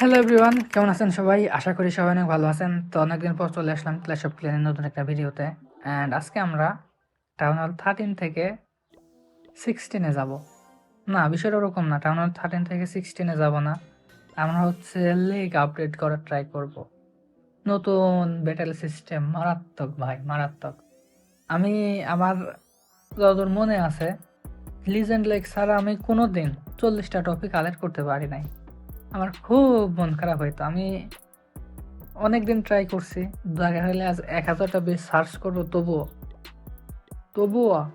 Hello everyone কেমন আছেন সবাই? আশা করি সবাই অনেক ভালো আছেন। তো অনেকদিন পর চলে আসলাম ক্লাস অফ ক্লিনের নতুন একটা ভিডিওতে। অ্যান্ড আজকে আমরা টাউন হল থার্টিন থেকে সিক্সটিনে যাব। না, বিষয়টা ওরকম না। টাউন হল থার্টিন থেকে সিক্সটিনে যাব না। আমরা হচ্ছে লেগ আপডেট করার ট্রাই করব। নতুন ব্যাটেল সিস্টেম মারাত্মক ভাই, মারাত্মক। আমি, আমার যতদূর মনে আছে লিজেন্ড লেগ ছাড়া আমি কোনো দিন চল্লিশটা টপিক কালেক্ট করতে পারি নাই। আমার খুব মন খারাপ হইতো। আমি অনেক দিন ট্রাই করছি। দেখা হলে আজ এক হাজারটা বেশ সার্চ করব, তবুও তবুও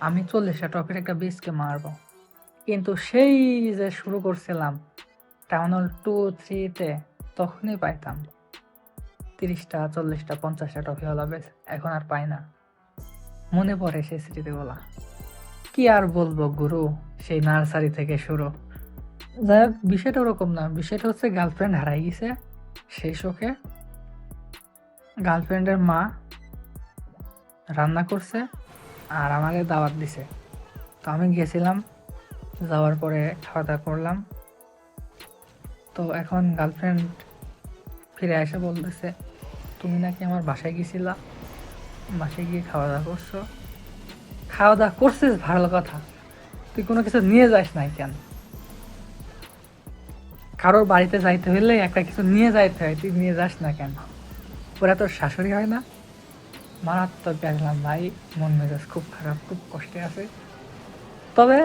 আমি চল্লিশটা টপিক একটা বেসকে মারবো। কিন্তু সেই যে শুরু করছিলাম টাউন হল টু থ্রিতে তখনই পাইতাম। তিরিশটা, চল্লিশটা, পঞ্চাশটা টপি হলো বেশ এখন আর পাই না। মনে পড়ে সেই স্মৃতিগুলা কি আর বলব গুরু, সেই নার্সারি থেকে শুরু। যাই হোক বিষয়টা ওরকম না, বিষয়টা হচ্ছে গার্লফ্রেন্ড হারাই গেছে সেই শোকে। গার্লফ্রেন্ডের মা রান্না করছে আর আমাকে দাওয়াত দিছে। তো আমি গেছিলাম, যাওয়ার পরে খাওয়া দাওয়া করলাম। তো এখন গার্লফ্রেন্ড ফিরে এসে বলতেছে, তুমি নাকি আমার বাসায় গেছিলা? বাসায় গিয়ে খাওয়া দাওয়া করছ? খাওয়া দাওয়া করছিস ভালো কথা। তুই কোনো কিছু নিয়ে যাস নাই কেন? কারোর বাড়িতে যাইতে হলে একটা কিছু নিয়ে যাইতে হয়, তুই নিয়ে যাস না কেন? ওরা তোর শাশুড়ি হয় না? মারাত্মক দেখলাম ভাই, মন মেজাজ খুব খারাপ, খুব কষ্টে আছে। তবে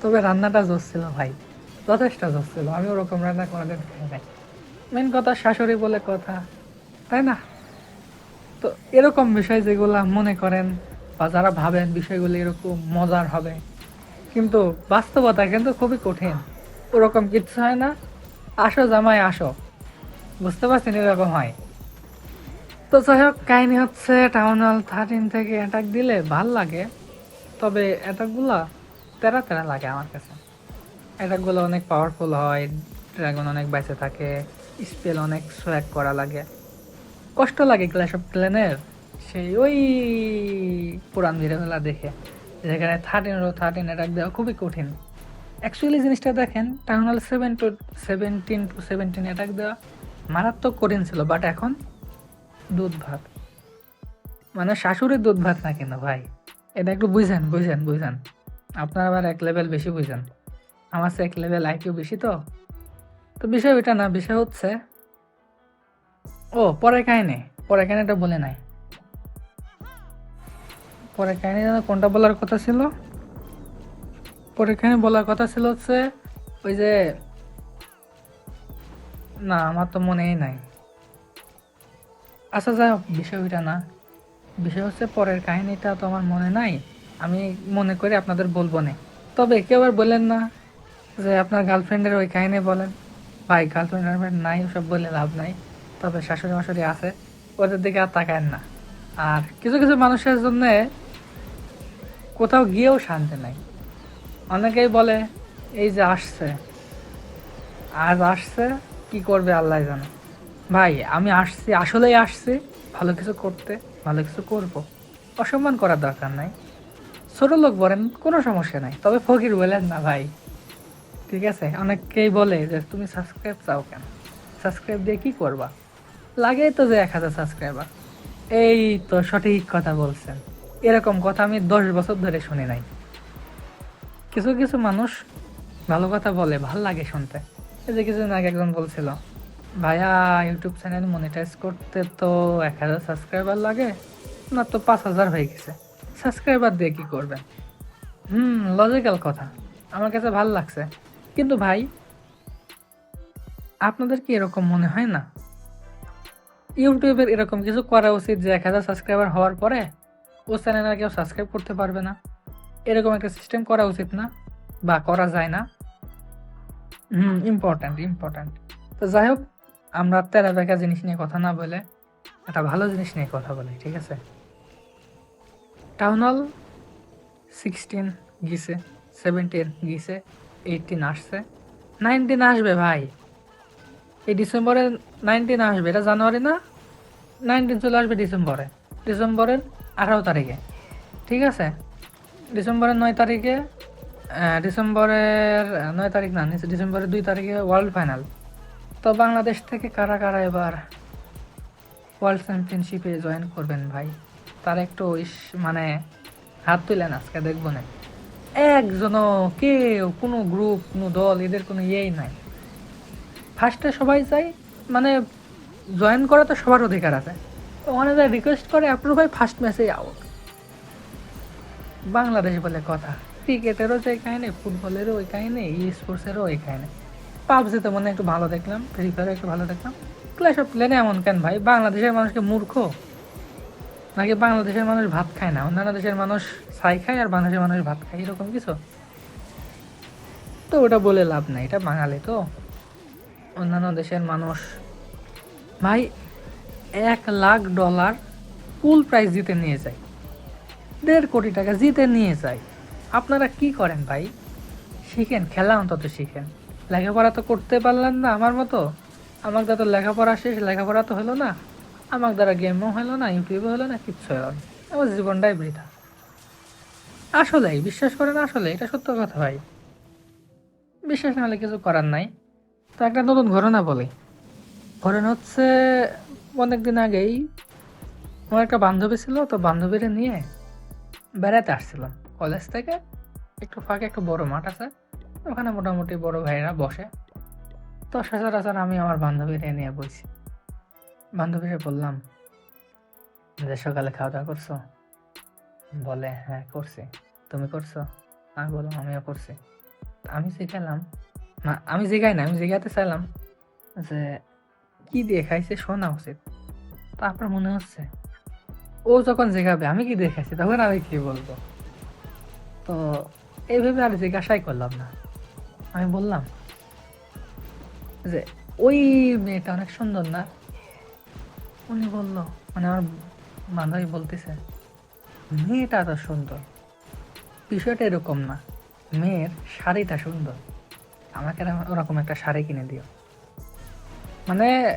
তবে রান্নাটা জোস ছিল ভাই, যথেষ্ট জোস ছিল, আমি ওরকম রান্না কোনোদিন খাই নাই। মেন কথা শাশুড়ি বলে কথা, তাই না? তো এরকম বিষয় যেগুলা মনে করেন বা যারা ভাবেন বিষয়গুলো এরকম মজার হবে কিন্তু বাস্তবতা কিন্তু খুবই কঠিন। ওরকম কিচ্ছু হয় না। আসো জামাই, আসো। বুঝতে পারছেন এরকম হয়। তো যাই হোক, কাহিনী হচ্ছে টাউন হল থার্টিন থেকে অ্যাটাক দিলে ভালো লাগে। তবে অ্যাটাকগুলো তেরা তেরা লাগে আমার কাছে। অ্যাটাকগুলো অনেক পাওয়ারফুল হয় ড্রাগন অনেক বেঁচে থাকে স্পেল অনেক সোয়াক করা লাগে। কষ্ট লাগে ক্লাস অফ ক্লেনের সেই ওই পুরান ভিডিওগুলো দেখে। যেখানে থার্টিন রো থার্টিন অ্যাটাক দেওয়া খুবই কঠিন। অ্যাকচুয়ালি জিনিসটা দেখেন town hall seven two seventeen two seventeen attack দেওয়া মারাত্মক কঠিন ছিল বাট এখন দুধ ভাত মানে শাশুড়ির দুধ ভাত না কেন ভাই? এটা একটু বুঝেন বুঝেন বুঝেন। আপনার আবার এক লেভেল বেশি বুঝেন। আমার সে এক লেভেল আইকিউ বেশি তো? তো বিষয় ওইটা না, বিষয় হচ্ছে, ও পরে কাহিনী পরে কাহিনীটা বলে নাই। পরে কাহিনী যেন কোনটা বলার কথা ছিল? পরে কাহিনী বলার কথা ছিল হচ্ছে, ওই যে, না, আমার তো মনেই নাই। আচ্ছা যাই হোক বিষয় ওইটা না। বিষয় হচ্ছে পরের কাহিনীটা তো আমার মনে নাই। আমি মনে করে আপনাদের বলব না। তবে কেউ আর বললেন না যে আপনার গার্লফ্রেন্ডের ওই কাহিনী বলেন। ভাই, গার্লফ্রেন্ড নাই, ওসব বলে লাভ নাই। তবে শাশুড়ি মাশুড়ি আছে, ওদের দিকে আর তাকায়েন না। আর কিছু কিছু মানুষের জন্য কোথাও গিয়েও শান্তি নাই। অনেকেই বলে, এই যে আসছে। আজ আসছে, কি করবে আল্লাহ জানে। ভাই, আমি আসছি, আসলেই আসছি। ভালো কিছু করতে, ভালো কিছু করব। অসম্মান করার দরকার নাই। ছোট লোক বলেন, কোনো সমস্যা নাই। তবে ফকির বলেন, না ভাই। ঠিক আছে? অনেকেই বলে যে, তুমি সাবস্ক্রাইব চাও কেন? সাবস্ক্রাইব দিয়ে কি করবা? লাগেই তো যে এক হাজার সাবস্ক্রাইবার। এই তো সঠিক কথা বলছেন। এরকম কথা আমি দশ বছর ধরে শুনি নাই। কিছু কিছু মানুষ ভালো কথা বলে, ভালো লাগে শুনতে। এই যে কিছুদিন আগে একজন বলছিল, ভাইয়া, ইউটিউব চ্যানেল মনিটাইজ করতে তো এক হাজার সাবস্ক্রাইবার লাগে, না তো পাঁচ হাজার হয়ে গেছে। সাবস্ক্রাইবার দিয়ে কি করবেন? হুম লজিক্যাল কথা। আমার কাছে ভালো লাগছে। কিন্তু ভাই, আপনাদের কি এরকম মনে হয় না? ইউটিউবের এরকম কিছু করা উচিত যে এক হাজার সাবস্ক্রাইবার হওয়ার পরে ও চ্যানেল আর কেউ সাবস্ক্রাইব করতে পারবে না। এরকম একটা সিস্টেম করা উচিত না, বা করা যায় না। হুম ইম্পর্ট্যান্ট ইম্পর্ট্যান্ট তো যাই হোক, আমরা তেরা বেকা জিনিস নিয়ে কথা না বলে, একটা ভালো জিনিস নিয়ে কথা বলি, ঠিক আছে? টাউন হল সিক্সটিন গিয়েছে সেভেন্টিন গিয়েছে এইটিন আসছে। নাইনটিন আসবে ভাই। এই ডিসেম্বরে নাইনটিন আসবে, এটা জানুয়ারি না? নাইনটিন চলে আসবে ডিসেম্বরে। ডিসেম্বরের আঠারো তারিখে, ঠিক আছে? ডিসেম্বরের নয় তারিখে ডিসেম্বরের নয় তারিখ না ডিসেম্বরের দুই তারিখে ওয়ার্ল্ড ফাইনাল তো বাংলাদেশ থেকে কারা কারা এবার ওয়ার্ল্ড চ্যাম্পিয়নশিপে জয়েন করবেন ভাই? তার একটু ইস- মানে হাত তুলেন আজকে, দেখব না। একজনও, কেউ, কোনো গ্রুপ কোনো দল, এদের কোনো ইয়েই নাই। ফার্স্টে সবাই চাই মানে জয়েন করা তো সবার অধিকার আছে। ওখানে যা রিকোয়েস্ট করে অ্যাপ্রুভ হয় ফার্স্ট ম্যাচেই আউট বাংলাদেশ বলে কথা। ক্রিকেটেরও যে কাহিনী ফুটবলেরও ওই কাহিনী ই স্পোর্টসেরও ওই কাহিনী পাবজিতে মনে হয় একটু ভালো দেখলাম ফ্রি ফায়ার একটু ভালো দেখলাম। ক্লাস অফ প্লেনে এমন কেন ভাই? বাংলাদেশের মানুষকে মূর্খ? নাকি বাংলাদেশের মানুষ ভাত খায় না? অন্যান্য দেশের মানুষ ছাই খায় আর বাংলাদেশের মানুষ ভাত খায়, এরকম কিছু? তো ওটা বলে লাভ নাই, এটা বাঙালি তো। অন্যান্য দেশের মানুষ। ভাই এক লাখ ডলার ফুল প্রাইস জিতে নিয়ে যায়। দেড় কোটি টাকা জিতে নিয়ে যায়। আপনারা কি করেন ভাই? শিখেন, খেলা অন্তত শিখেন। লেখাপড়া তো করতে পারলেন না আমার মতো। আমার দ্বারা তো লেখাপড়া শেষ, লেখাপড়া তো হলো না। আমার দ্বারা গেমও হলো না, ইউটিউবও হলো না, কিচ্ছু হলো না। আমার জীবনটাই বৃথা। আসলেই, বিশ্বাস করেন আসলে এটা সত্য কথা ভাই। বিশ্বাস না হলে কিছু করার নাই। তো একটা নতুন ঘটনা বলি। ঘটনা হচ্ছে অনেকদিন আগেই আমার একটা বান্ধবী ছিল, তো বান্ধবীরা নিয়ে বেড়াতে আসছিলাম। কলেজ থেকে একটু ফাঁকে একটু বড় মাঠ আছে, ওখানে মোটামুটি বড় ভাইরা বসে। তো সচরাচর আমি আমার বান্ধবীরা নিয়ে বসি। বান্ধবীরা বললাম, যে সকালে খাওয়া দাওয়া করছ? বলে হ্যাঁ করছি। তুমি করছ? আমি বললাম, আমিও করছি। আমি শিখালাম, না, আমি জিগাই না আমি জিগাতে চাইলাম যে কি দিয়ে খাইছে শোনা উচিত তারপর মনে হচ্ছে? ও যখন জেগাবে, আমি কি দিয়ে খাইছি তখন আমি কি বলব? তো এইভাবে আর জিজ্ঞাসাই করলাম না। আমি বললাম যে, ওই মেয়েটা অনেক সুন্দর না? উনি বলল মানে আমার বান্ধবী বলতেছে, মেয়েটা তো সুন্দর। বিষয়টা এরকম না। মেয়ের শাড়িটা সুন্দর। আমাকে ওরকম একটা শাড়ি কিনে দিও। মানে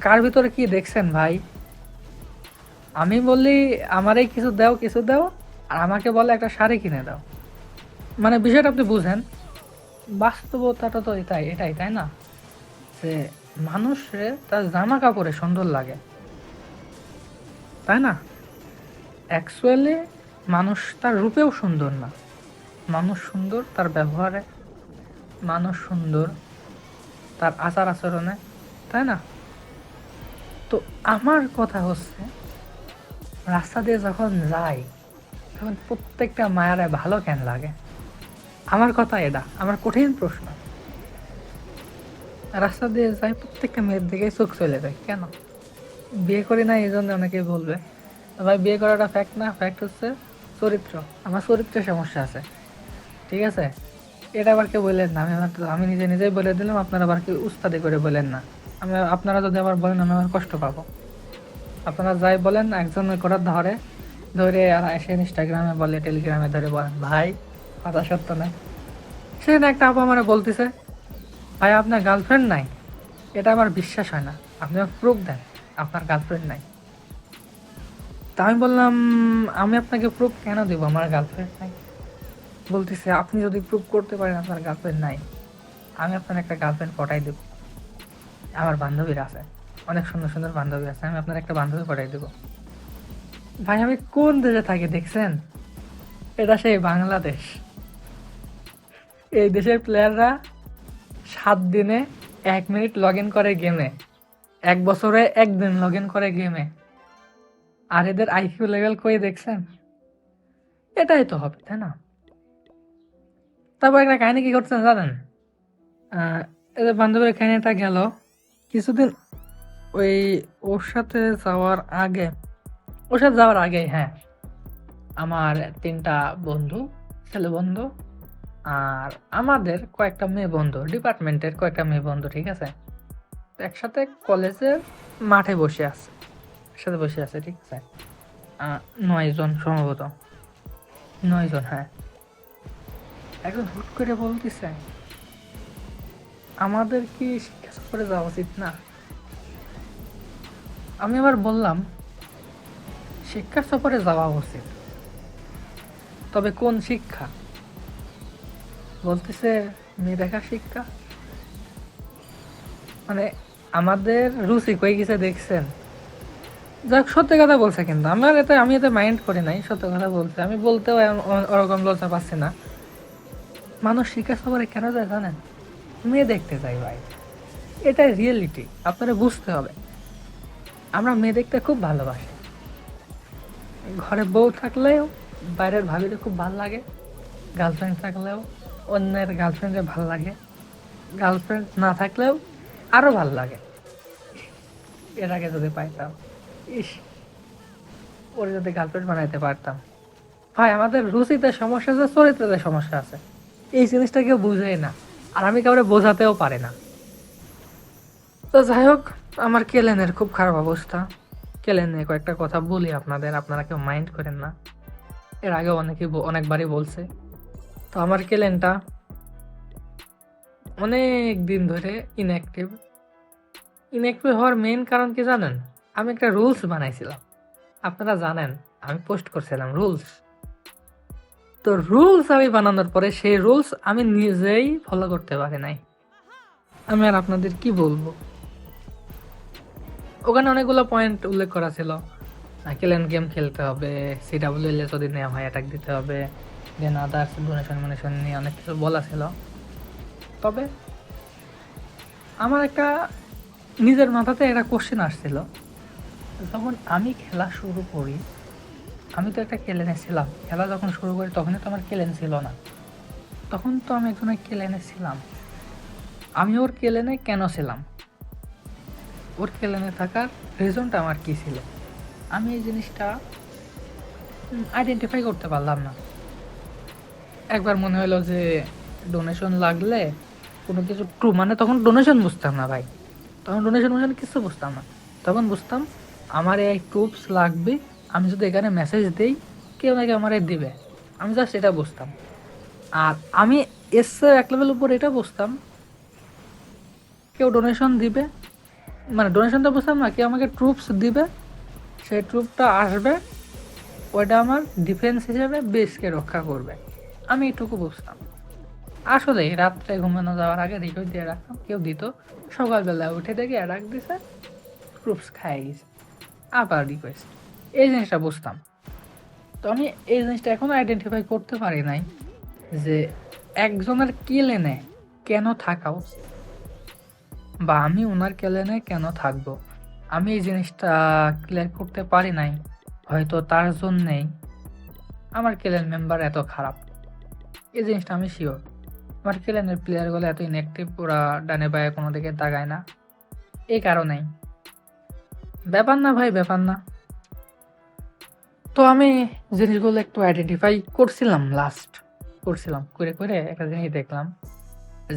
কার ভিতরে কি দেখছেন ভাই? আমি বললি, আমারই কিছু দাও কিছু দাও, আর আমাকে বলে একটা শাড়ি কিনে দাও। মানে বিষয়টা আপনি বুঝেন। বাস্তবতাটা তো এটাই এটাই, তাই না? যে মানুষের তার জামা কাপড়ে সুন্দর লাগে। তাই না? অ্যাকচুয়ালি মানুষ তার রূপেও সুন্দর না। মানুষ সুন্দর তার ব্যবহারে। মানুষ সুন্দর তার আচার আচরণে তাই না? তো আমার কথা হচ্ছে, রাস্তা দিয়ে যখন যাই, তখন প্রত্যেকটা মায়ারে ভালো কেন লাগে? আমার কথা এটা, আমার কঠিন প্রশ্ন। রাস্তা দিয়ে যাই, প্রত্যেকটা মেয়ের দিকে চোখ চলে যায়, কেন? বিয়ে করি না, এই জন্য অনেকে বলবে, ভাই, বিয়ে করাটা ফ্যাক্ট না? ফ্যাক্ট হচ্ছে চরিত্র। আমার চরিত্রের সমস্যা আছে। ঠিক আছে? এটা আবার কেউ বললেন না, আমি আমার- আমি নিজে নিজেই বলে দিলাম, আপনারা আবার কেউ উস্তাদি করে বলেন না। আমি, আপনারা যদি আবার বলেন, আমি আবার কষ্ট পাবো। আপনারা যাই বলেন, একজন করার ধরে ধরে আর এসে ইনস্টাগ্রামে বলে টেলিগ্রামে ধরে বলেন, ভাই, কথা সত্য না। সেখানে একটা আপু আমার বলতেছে, ভাই, আপনার গার্লফ্রেন্ড নাই। এটা আমার বিশ্বাস হয় না। আপনি প্রুফ দেন, আপনার গার্লফ্রেন্ড নাই। তা আমি বললাম, আমি আপনাকে প্রুফ কেন দেবো? আমার গার্লফ্রেন্ড নাই। বলতেছে, আপনি যদি প্রুফ করতে পারেন আপনার গার্লফ্রেন্ড নাই, আমি আপনার একটা গার্লফ্রেন্ড পটাই দেবো। আমার বান্ধবীর আছে। অনেক সুন্দর সুন্দর বান্ধবী আছে। আমি আপনার একটা বান্ধবী পটাই দেবো। ভাই, আমি কোন দেশে থাকি দেখছেন? এটা সেই বাংলাদেশ। এই দেশের প্লেয়াররা সাত দিনে এক মিনিট লগ ইন করে গেমে এক বছরে একদিন লগ ইন করে গেমে আর এদের আইকিউ লেভেল কই দেখছেন? এটাই তো হবে, তাই না? তারপর একটা কাহিনী কি করছেন জানেন? এদের বান্ধবীর কাহিনীটা গেল কিছুদিন ওই ওর সাথে যাওয়ার আগে ওর সাথে যাওয়ার আগে হ্যাঁ আমার তিনটা বন্ধু ছেলে বন্ধু আর আমাদের কয়েকটা মেয়ে বন্ধু ডিপার্টমেন্টের কয়েকটা মেয়ে বন্ধু ঠিক আছে? একসাথে কলেজের মাঠে বসে আছে একসাথে বসে আছে ঠিক আছে? আহ, নয় জন সম্ভবত নয় জন হ্যাঁ। এখন হুট করে বলতেছে আমাদের কি শিক্ষা সফরে যাওয়া উচিত না। আমি আবার বললাম, শিক্ষা সফরে যাওয়া উচিত। তবে কোন শিক্ষা? বলতেছে মেয়ে দেখা শিক্ষা। মানে আমাদের রুচি কই গেছে দেখছেন? যাক, সত্যি কথা বলছে কিন্তু। আমার এতে, আমি এতে মাইন্ড করি নাই, সত্য কথা বলছে। আমি বলতেও ওরকম লজ্জা পাচ্ছি না। মানুষ শিক্ষা সবারে কেন যায় জানেন? মেয়ে দেখতে চাই ভাই। এটাই রিয়েলিটি আপনারা বুঝতে হবে। আমরা মেয়ে দেখতে খুব ভালোবাসি। ঘরে বউ থাকলেও, বাইরের ভাবিরে খুব ভালো লাগে। গার্লফ্রেন্ড থাকলেও, অন্যের গার্লফ্রেন্ডে ভালো লাগে। গার্লফ্রেন্ড না থাকলেও আরও ভালো লাগে। এর আগে যদি পাইতাম, ইস, ওর যদি গার্লফ্রেন্ড বানাইতে পারতাম। ভাই, আমাদের রুচিতে সমস্যা আছে চরিত্রতে সমস্যা আছে। এই জিনিসটা কেউ বুঝেই না। আর আমি কাউরে বোঝাতেও পারি না। তো যাই হোক, আমার কেলেনের খুব খারাপ অবস্থা। কেলেন কয়েকটা কথা বলি আপনাদের, আপনারা কেউ মাইন্ড করেন না। এর আগে অনেকে অনেকবারই বলছে। তো আমার কেলেনটা অনেক দিন ধরে ইনঅ্যাক্টিভ ইনঅ্যাক্টিভ হওয়ার মেন কারণ কি জানেন? আমি একটা রুলস বানাইছিলাম। আপনারা জানেন, আমি পোস্ট করছিলাম রুলস তো রুলস আমি বানানোর পরে সেই রুলস আমি নিজেই ফলো করতে পারি নাই। আমি আর আপনাদের কি বলব? ওখানে অনেকগুলো পয়েন্ট উল্লেখ করা ছিল। কেলেন গেম খেলতে হবে সি সিডাব্লিউ এল যদি নেওয়া হয় অ্যাটাক দিতে হবে দেন আদার্স ডোনেশন মোনেশন নিয়ে অনেক কিছু বলা ছিল। তবে আমার একটা নিজের মাথাতে একটা কোশ্চেন আসছিল। যখন আমি খেলা শুরু করি আমি তো একটা কেলেনে ছিলাম খেলা যখন শুরু করি তখনই তো আমার কেলেন ছিল না। তখন তো আমি একজনের কেলেনে ছিলাম আমি ওর কেলেনে কেন ছিলাম? ওর কেলেনে থাকার রিজনটা আমার কী ছিল? আমি এই জিনিসটা আইডেন্টিফাই করতে পারলাম না। একবার মনে হলো যে ডোনেশন লাগলে কোনো কিছু ট্রু মানে তখন ডোনেশন বুঝতাম না ভাই। তখন ডোনেশন মোশন কিছু বুঝতাম না। তখন বুঝতাম, আমার এই ট্রুপস লাগবে আমি যদি এখানে মেসেজ দিই, কেউ নাকি আমার দেবে। আমি জাস্ট এটা বুঝতাম। আর আমি এসে এক লেভেল উপর এটা বুঝতাম। কেউ ডোনেশন দিবে। মানে ডোনেশনটা বুঝতাম না, কেউ আমাকে ট্রুপস দিবে। সেই ট্রুপটা আসবে। ওইটা আমার ডিফেন্স হিসেবে বেসকে রক্ষা করবে। আমি এটুকু বুঝতাম। আসলে রাত্রে ঘুমানো যাওয়ার আগে রিকোয়েস্ট দিয়ে রাখতাম। কেউ দিত। সকালবেলা উঠে দেখে অ্যাডাক দিছে ট্রুপস খাই গেছে। আবার রিকোয়েস্ট এই জিনিসটা বুঝতাম। তো আমি এই জিনিসটা এখনও আইডেন্টিফাই করতে পারি নাই যে একজনের কেলেনে কেন থাকা উচিত বা আমি ওনার কেলেনে কেন থাকব? আমি এই জিনিসটা ক্লিয়ার করতে পারি নাই, হয়তো তার জন্যেই আমার কেলেন মেম্বার এত খারাপ। এই জিনিসটা আমি শিওর আমার কেলেনের প্লেয়ারগুলো এত ইনঅ্যাক্টিভ ওরা ডানে বায়ে কোনো দিকে তাকায় না। এই কারণেই। ব্যাপার না ভাই, ব্যাপার না। তো আমি জিনিসগুলো একটু আইডেন্টিফাই করছিলাম লাস্ট করছিলাম, করে করে একটা জিনিস দেখলাম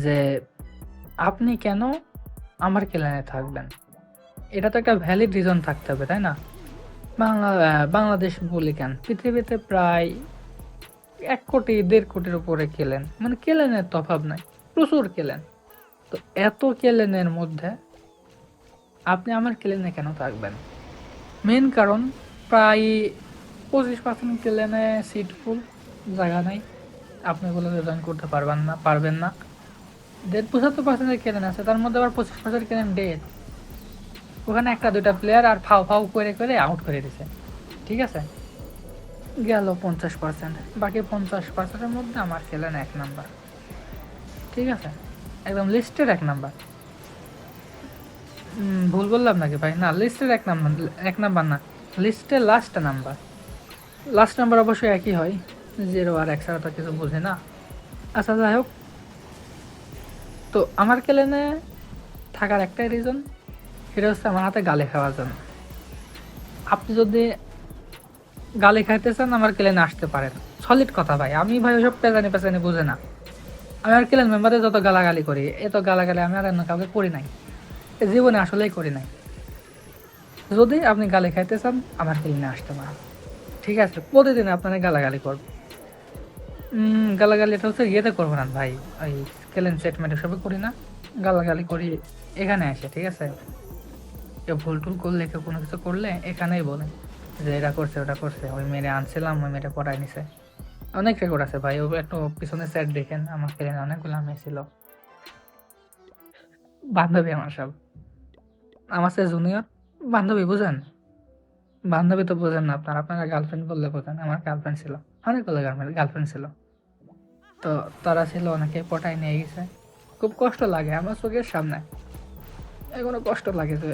যে আপনি কেন আমার কেলেনে থাকবেন? এটা তো একটা ভ্যালিড রিজন থাকতে হবে, তাই না? বাংলা বাংলাদেশ বলি কেন? পৃথিবীতে প্রায় এক কোটি, দেড় কোটির উপরে কেলেন। মানে কেলেনের তো অভাব নাই, প্রচুর কেলেন। তো এত কেলেনের মধ্যে আপনি আমার কেলেনে কেন থাকবেন? মেন কারণ প্রায় পঁচিশ পার্সেন্ট কেলেনে সিট ফুল জায়গা নাই। আপনি বলে জয়েন করতে পারবেন না পারবেন না। দেড় পঁচাত্তর পার্সেন্টের কেলেন আছে, তার মধ্যে আবার পঁচিশ পার্সেন্ট কেলেন ডেট ওখানে একটা, দুইটা প্লেয়ার আর ফাউ ফাউ করে করে আউট করে দিছে। ঠিক আছে? গেল পঞ্চাশ পার্সেন্ট বাকি পঞ্চাশ পার্সেন্টের মধ্যে আমার খেলেন এক নাম্বার ঠিক আছে? একদম লিস্টের এক নাম্বার ভুল বললাম নাকি ভাই? না লিস্টের এক নাম্বার এক নাম্বার না লিস্টের লাস্ট নাম্বার লাস্ট নাম্বার অবশ্যই একই হয় জিরো আর এক ছাড়া তো কিছু বুঝে না। আচ্ছা যাই হোক। তো আমার কেলেনে থাকার একটাই রিজন সেটা হচ্ছে আমার হাতে গালে খাওয়ার জন্য। আপনি যদি গালি খাইতে চান, আমার কেলেনে আসতে পারেন। সলিড কথা ভাই, আমি ভাই ওসব পেঁচানি পেঁচানি বুঝে না। আমি আর কেলেন মেম্বারে যত গালাগালি করি, এত গালাগালি আমি আর অন্য কাউকে করি নাই। জীবনে আসলেই করি নাই। যদি আপনি গালি খাইতে চান, আমার কেলেনে আসতে পারেন। ঠিক আছে, প্রতিদিন আপনারা গালাগালি করব। গালাগালি এটা হচ্ছে ইয়েতে করব না ভাই, ওই কেলেন সেটমেন্ট এসবে করি না, গালাগালি করি এখানে আসে ঠিক আছে? কেউ ভুল টুল করলে, কেউ কোনো কিছু করলে এখানেই বলে যে এটা করছে, ওটা করছে, ওই মেরে আনছিলাম, ওই মেয়েটা পড়াই নিছে। অনেক রেকর্ড আছে ভাই, ও একটু পিছনে সেট দেখেন, আমার প্লেনে অনেকগুলো মেয়ে ছিল। বান্ধবী আমার সব। আমার সে জুনিয়র বান্ধবী বুঝেন? বান্ধবী তো বোঝেন না আপনার, আপনারা গার্লফ্রেন্ড বললে বোঝেন, আমার গার্লফ্রেন্ড ছিল। অনেকগুলো গার্লফ্রেন্ড ছিল। তো তারা ছিল, অনেকে পটাই নিয়ে গেছে। খুব কষ্ট লাগে আমার চোখের সামনে। এখনও কষ্ট লাগে যে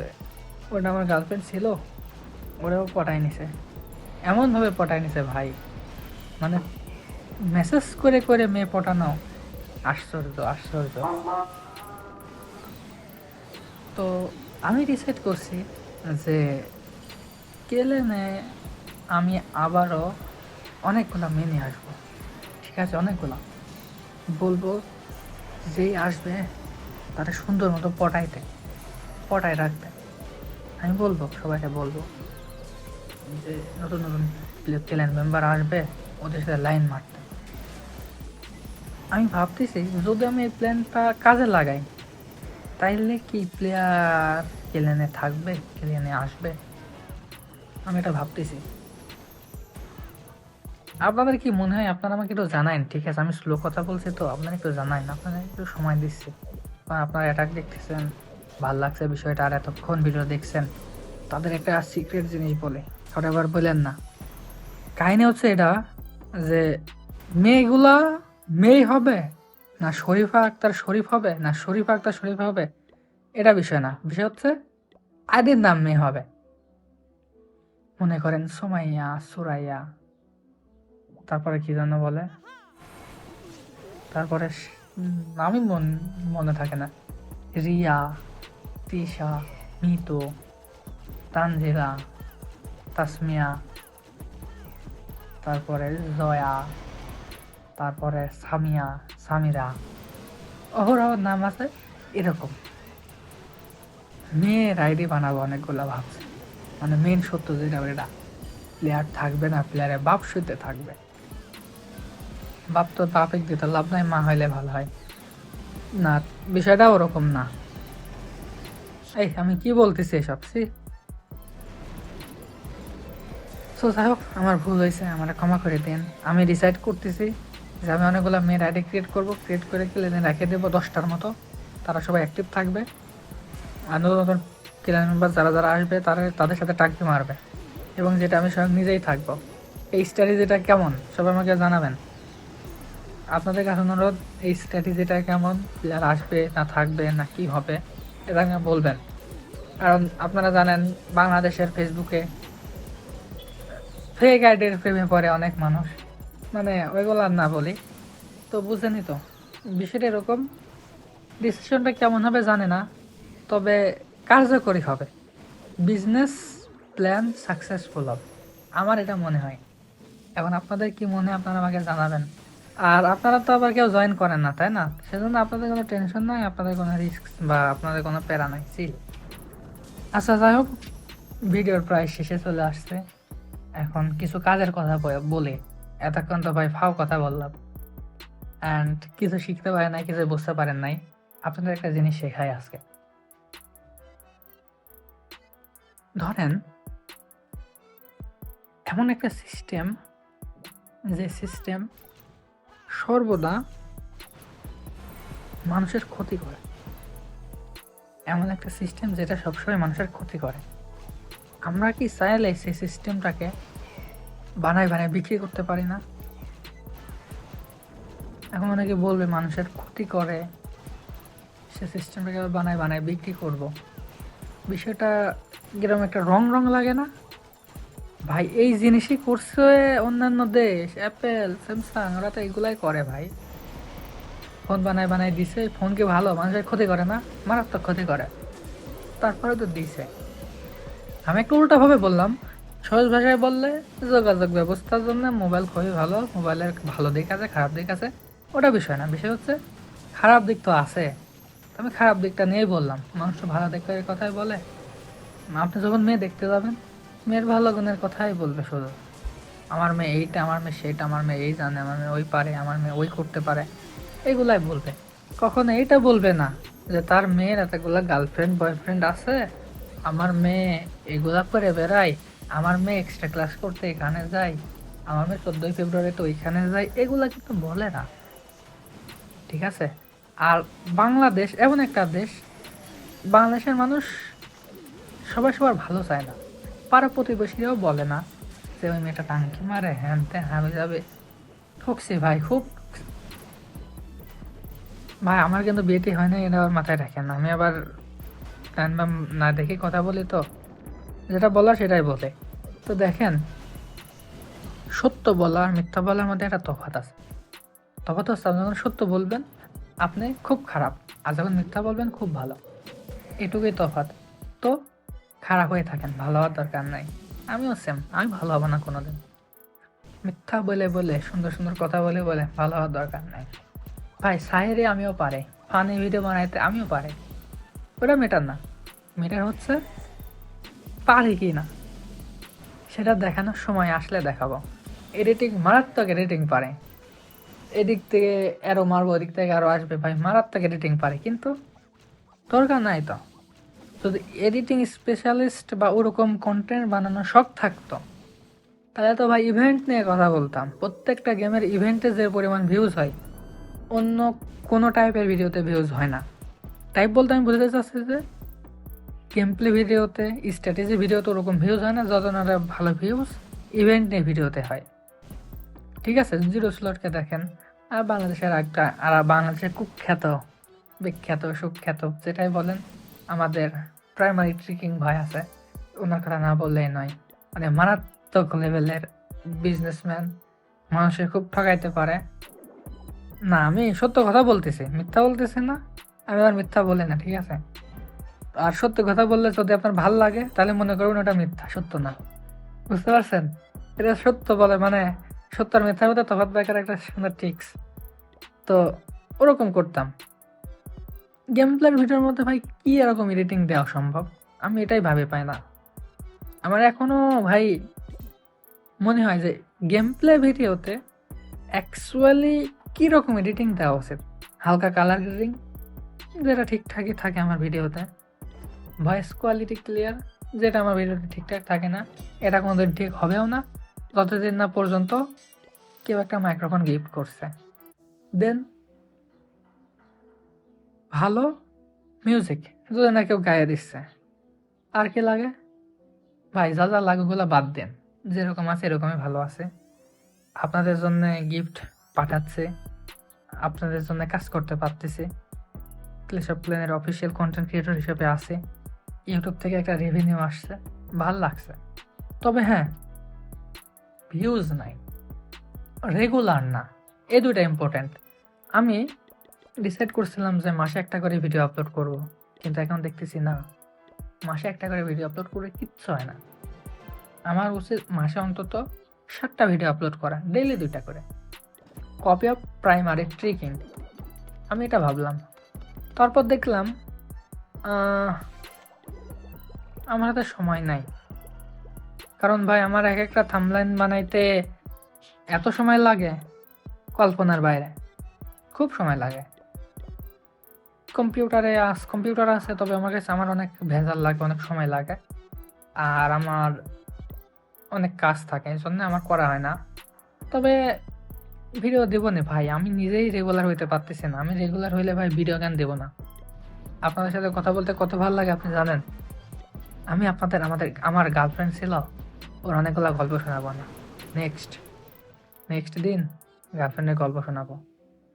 ওটা আমার গার্লফ্রেন্ড ছিল, ওরাও পটাই নিছে। এমনভাবে পটাই নিছে ভাই। মানে মেসেজ করে করে মেয়ে পটানো আশ্চর্য আশ্চর্য। তো আমি ডিসাইড করছি যে কেলেনে আমি আবারও অনেকগুলো মেনে আসব। ঠিক আছে, অনেকগুলো। বলব, যেই আসবে, তারা সুন্দর মতো পটাইতে, পটায় রাখবে। আমি বলব, সবাইকে বলব, যে নতুন নতুন প্লেন মেম্বার আসবে, ওদের সাথে লাইন মারতে। আমি ভাবতেছি, যদি আমি এই প্ল্যানটা কাজে লাগাই, তাইলে কি প্লেয়ার প্লেনে থাকবে প্লেনে আসবে? আমি এটা ভাবতেছি। আপনাদের কি মনে হয়, আপনারা আমাকে একটু জানাইন ঠিক আছে? আমি স্লো কথা বলছি তো, আপনারা একটু জানাইন আপনারা একটু সময় দিচ্ছি। কারণ আপনারা অ্যাটাক দেখতেছেন, ভালো লাগছে বিষয়টা, আর এতক্ষণ ভিডিও দেখছেন, তাদের একটা সিক্রেট জিনিস বলে ওটা আবার বলেন না। কাহিনী হচ্ছে এটা, যে মেয়েগুলা মেয়ে হবে, না শরীফা আক্তার শরীফ হবে, না শরীফা আক্তার শরীফ হবে, এটা বিষয় না। বিষয় হচ্ছে আদির নাম মেয়ে হবে। মনে করেন সোমাইয়া, সুরাইয়া, তারপরে কি যেন বলে? তারপরে নামই মন মনে থাকে না। রিয়া, তিশা, মিতু তানজিলা তাসমিয়া, তারপরে জয়া, তারপরে সামিয়া, সামিরা। অহরহ নাম আছে এরকম। মেয়ের আইডি বানাবো অনেকগুলো ভাবছে। মানে মেন সত্য যেটা এটা প্লেয়ার থাকবে না প্লেয়ারের বাপ শুতে থাকবে। বাপ তো বাপেক দিতে লাভ নাই, মা হইলে ভালো হয়। না, বিষয়টা ওরকম না। এই, আমি কি বলতেছি এসব? সি সো যাই হোক, আমার ভুল হয়েছে, আমার ক্ষমা করে দিন। আমি ডিসাইড করতেছি যে আমি অনেকগুলো মেয়ের আইডি ক্রিয়েট করব ক্রিয়েট করে ক্লেনে রেখে দেবো দশটার মতো। তারা সবাই অ্যাক্টিভ থাকবে। আর নতুন নতুন ক্লিয়ার মেম্বার যারা যারা আসবে, তারা তাদের সাথে টাকতে মারবে। এবং যেটা আমি স্বয়ং নিজেই থাকব। এই স্ট্র্যাটেজিটা কেমন? সবাই আমাকে জানাবেন। আপনাদের কাছে অনুরোধ, এই স্ট্র্যাটেজিটা কেমন? প্লেয়ার আসবে, না থাকবে, না কি হবে, এটা আমাকে বলবেন। কারণ আপনারা জানেন, বাংলাদেশের ফেসবুকে ফেক আইডির প্রেমে পড়ে অনেক মানুষ। মানে ওইগুলো না বলি। তো বুঝেনি তো, বিষয়টা এরকম। ডিসিশনটা কেমন হবে জানে না। তবে কার্যকরী হবে। বিজনেস প্ল্যান সাকসেসফুল হবে। আমার এটা মনে হয়। এখন আপনাদের কি মনে আপনারা আমাকে জানাবেন। আর আপনারা তো আবার কেউ জয়েন করেন না, তাই না? সেজন্য আপনাদের কোনো টেনশন নাই, আপনাদের কোনো রিস্ক বা আপনাদের কোনো প্যারা নাই চিল আচ্ছা যাই হোক ভিডিওর প্রায় শেষে চলে আসছে। এখন কিছু কাজের কথা বলে- এতক্ষণ তো ভাই ফাও কথা বললাম। অ্যান্ড কিছু শিখতে পারেন নাই, কিছু বুঝতে পারেন নাই। আপনাদের একটা জিনিস শেখাই আজকে। ধরেন, এমন একটা সিস্টেম যে সিস্টেম সর্বদা মানুষের ক্ষতি করে। এমন একটা সিস্টেম যেটা সবসময় মানুষের ক্ষতি করে। আমরা কি চাইলে সেই সিস্টেমটাকে বানায় বানায় বিক্রি করতে পারি না? এখন অনেকে বলবে, মানুষের ক্ষতি করে, সে সিস্টেমটাকে বানায় বানায় বিক্রি করব। বিষয়টা কীরকম একটা রং রং লাগে না? ভাই, এই জিনিসই করছে অন্যান্য দেশ অ্যাপেল স্যামসাং ওরা তো এগুলাই করে ভাই। ফোন বানায় বানায় দিছে ফোনকে ভালো, মানুষের ক্ষতি করে না, মারাত্মক ক্ষতি করে। তারপরে তো দিছে। আমি একটু উল্টাভাবে বললাম, সহজ ভাষায় বললে যোগাযোগ ব্যবস্থার জন্য মোবাইল খুবই ভালো, মোবাইলের ভালো দিক আছে, খারাপ দিক আছে, ওটা বিষয় না। বিষয় হচ্ছে, খারাপ দিক তো আছে। আমি খারাপ দিকটা নিয়েই বললাম। মানুষ ভালো দিকের কথাই বলে। আপনি যখন মেয়ে দেখতে যাবেন, মেয়ের ভালো গুণের কথাই বলবে শুধু। আমার মেয়ে এইটা, আমার মেয়ে সেটা, আমার মেয়ে এই জানে, আমার মেয়ে ওই পারে, আমার মেয়ে ওই করতে পারে। এগুলাই বলবে। কখনো এইটা বলবে না যে তার মেয়ের এতগুলো গার্লফ্রেন্ড বয়ফ্রেন্ড আছে। আমার মেয়ে এগুলা করে বেড়ায়, আমার মেয়ে এক্সট্রা ক্লাস করতে এখানে যায়, আমার মেয়ে চোদ্দোই ফেব্রুয়ারি তো ওইখানে যাই এগুলা কিন্তু বলে না। ঠিক আছে? আর বাংলাদেশ এমন একটা দেশ, বাংলাদেশের মানুষ সবাই সবার ভালো চায় না। পাড়া প্রতিবেশীরাও বলে না যে, ওই মেয়েটা টাঙ্কি মারে, হ্যান ত্যান হামে যাবে। ঠকছি ভাই খুব ভাই, আমার কিন্তু বিয়েটি হয় না এটা আবার মাথায় রাখেন। আমি আবার বাম না দেখে কথা বলি তো, যেটা বলার সেটাই বলে। তো দেখেন, সত্য বলা আর মিথ্যা বলার মধ্যে একটা তফাৎ আছে। তফাৎ হচ্ছে আপনি যখন সত্য বলবেন আপনি খুব খারাপ। আর যখন মিথ্যা বলবেন, খুব ভালো। এটুকুই তফাৎ। তো, খারাপ হয়ে থাকেন, ভালো হওয়ার দরকার নাই। আমিও সেম আমি ভালো হব না কোনোদিন। মিথ্যা বলে বলে, সুন্দর সুন্দর কথা বলে বলে ভালো হওয়ার দরকার নাই। ভাই, সাহেরে আমিও পারে। ফানি ভিডিও বানাইতে আমিও পারে। ওটা মেটার না। মেটার হচ্ছে, পারি কি না? সেটা দেখানোর সময় আসলে দেখাবো। এডিটিং মারাত্মক এডিটিং পারে। এদিক থেকে আরও মারবো, ওদিক থেকে আরও আসবে। ভাই, মারাত্মক এডিটিং পারে, কিন্তু দরকার নাই তো। যদি এডিটিং স্পেশালিস্ট বা ওরকম কন্টেন্ট বানানোর শখ থাকতো, তাহলে তো ভাই ইভেন্ট নিয়ে কথা বলতাম। প্রত্যেকটা গেমের ইভেন্টে যে পরিমাণ ভিউজ হয়, অন্য কোনো টাইপের ভিডিওতে ভিউজ হয় না। টাইপ বলতে আমি বুঝতে চাচ্ছি যে গেম প্লে ভিডিওতে স্ট্র্যাটেজি ভিডিওতে ওরকম ভিউজ হয় না, যত ভালো ভিউজ ইভেন্ট নিয়ে ভিডিওতে হয়। ঠিক আছে, জিরো স্লটকে দেখেন। আর বাংলাদেশের একটা আর বাংলাদেশের কুখ্যাত, বিখ্যাত, সুখ্যাত, যেটাই বলেন, আমাদের প্রাইমারি ট্রিকিং ভয় আছে। ওনার কথা না বললেই নয়। মানে মারাত্মক লেভেলের বিজনেসম্যান মানুষের খুব ঠকাইতে পারে। না, আমি সত্য কথা বলতেছি, মিথ্যা বলতেছি না। আমি আর মিথ্যা বলি না, ঠিক আছে? আর সত্য কথা বললে যদি আপনার ভালো লাগে, তাহলে মনে করুন ওটা মিথ্যা, সত্য না। বুঝতে পারছেন? এটা সত্য বলে মানে সত্য আর মিথ্যার মধ্যে তফাৎ ব্যাকের একটা সুন্দর টিক্স তো ওরকম করতাম। গেম প্লের ভিডিওর মধ্যে ভাই কি এরকম এডিটিং দেওয়া সম্ভব? আমি এটাই ভাবে পাই না। আমার এখনও ভাই মনে হয় যে গেম প্লে ভিডিওতে অ্যাকচুয়ালি কীরকম এডিটিং দেওয়া উচিত? হালকা কালার গ্রেডিং যেটা ঠিকঠাকই থাকে আমার ভিডিওতে। ভয়েস কোয়ালিটি ক্লিয়ার যেটা আমার ভিডিওতে ঠিকঠাক থাকে না, এটা কোনোদিন ঠিক হবেও না। যতদিন না পর্যন্ত কেউ একটা মাইক্রোফোন গিফট করছে। দেন ভালো মিউজিক যদি না কেউ গায়ে দিচ্ছে। আর কি লাগে? ভাই, যা যা লাগে ওগুলো বাদ দেন। যেরকম আছে, এরকমই ভালো আছে। আপনাদের জন্য গিফট পাঠাচ্ছে। আপনাদের জন্য কাজ করতে পারতেছে। ক্লেশ অফ প্ল্যানের অফিসিয়াল কন্টেন্ট ক্রিয়েটর হিসেবে আছে। ইউটিউব থেকে একটা রেভিনিউ আসছে। ভালো লাগছে। তবে হ্যাঁ ভিউজ নাই। রেগুলার না। এ দুটা ইম্পর্ট্যান্ট আমি ডিসাইড করছিলাম যে মাসে একটা করে ভিডিও আপলোড করব, কিন্তু এখন দেখতেছি না। মাসে একটা করে ভিডিও আপলোড করে কিচ্ছু হয় না। আমার উচিত মাসে অন্তত সাতটা ভিডিও আপলোড করা ডেইলি দুইটা করে। কপি অফ প্রাইমারি ট্রিকিং আমি এটা ভাবলাম। তারপর দেখলাম আমার হাতে সময় নাই। কারণ ভাই, আমার এক একটা থামলাইন বানাইতে এত সময় লাগে কল্পনার বাইরে। খুব সময় লাগে। কম্পিউটারে আস, কম্পিউটার আছে, তবে আমার কাছে আমার অনেক ভেজাল লাগে, অনেক সময় লাগে। আর আমার অনেক কাজ থাকে, এই জন্য আমার করা হয় না। তবে ভিডিও দেবো না ভাই, আমি নিজেই রেগুলার হইতে পারতেছি না। আমি রেগুলার হইলে ভাই ভিডিও গান দেবো না? আপনাদের সাথে কথা বলতে কত ভালো লাগে আপনি জানেন? আমি আপনাদের, আমাদের, আমার গার্লফ্রেন্ড ছিল ওর অনেকগুলো গল্প শোনাবো না নেক্সট নেক্সট দিন গার্লফ্রেন্ডের গল্প শোনাবো।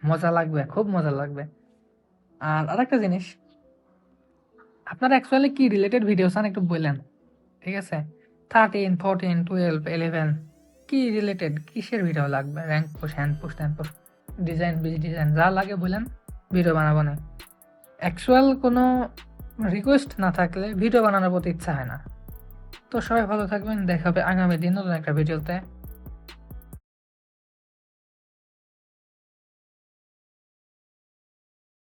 মজা লাগবে, খুব মজা লাগবে। আর আরেকটা জিনিস, আপনারা অ্যাকচুয়ালি কি রিলেটেড ভিডিও চান একটু বললেন ঠিক আছে? থার্টিন ফোরটিন টুয়েলভ ইলেভেন কি রিলেটেড কিসের ভিডিও লাগবে? র্যাঙ্ক পুশ হ্যান্ড পুশ ট্যান্ড পুশ ডিজাইন বিজ ডিজাইন যা লাগে বলেন ভিডিও বানাবো না অ্যাকচুয়াল কোনো রিকোয়েস্ট না থাকলে ভিডিও বানানোর প্রতি ইচ্ছা হয় না। তো সবাই ভালো থাকবেন দেখা হবে আগামী দিন নতুন একটা ভিডিওতে।